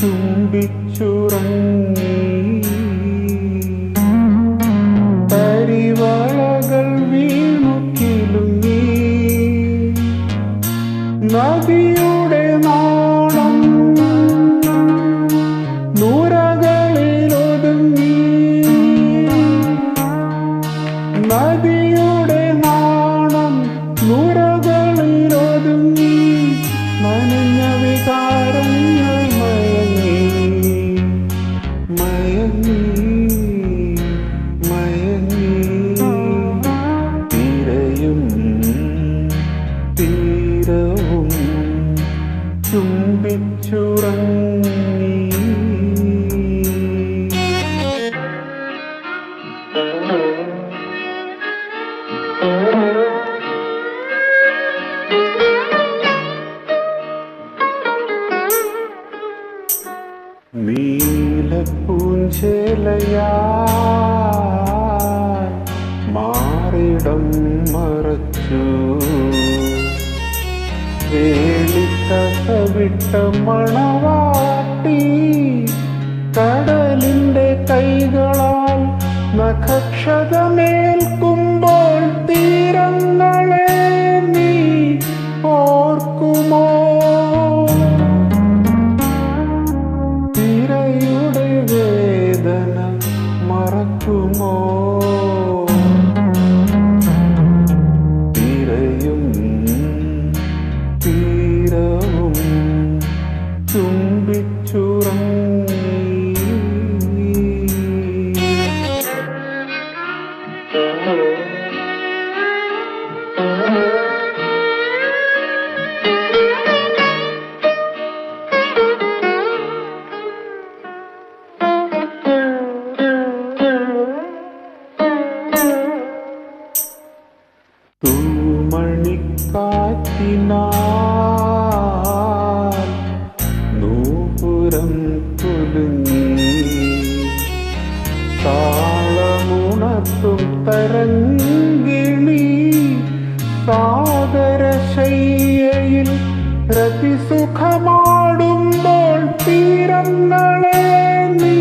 ചുംബിച്ചുറങ്ങി. നീലപ്പൂഞ്ചേലയാൽ മാറിടം മറച്ചു. വേളിക്കഥ വിട്ട മണവാട്ടി കടലിന്റെ കൈകളാൽ നഖക്ഷതമേൽക്കുമ്പോൾ 触摸。തൂമണിക്കാറ്റിനാൽ നൂപുരം കുലുങ്ങി താളമുണത്തും തരങ്കിണി സാഗരശയ്യയിൽ പ്രതിസുഖമാടുമ്പോൾ തീരങ്ങളെ നീ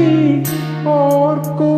ഓർക്കുമോ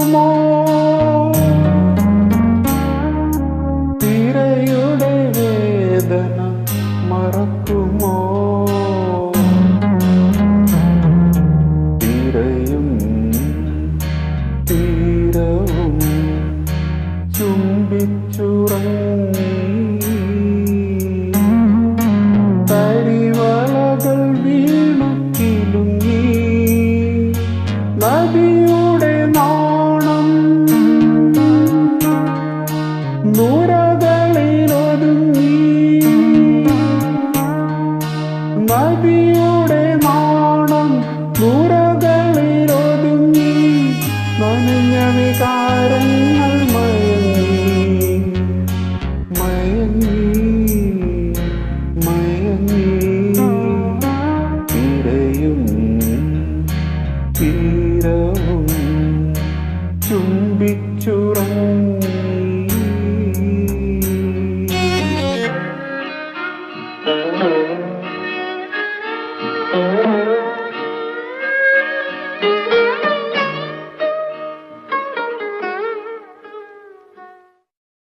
തിരയും തീരവും ചുംബിച്ചുറ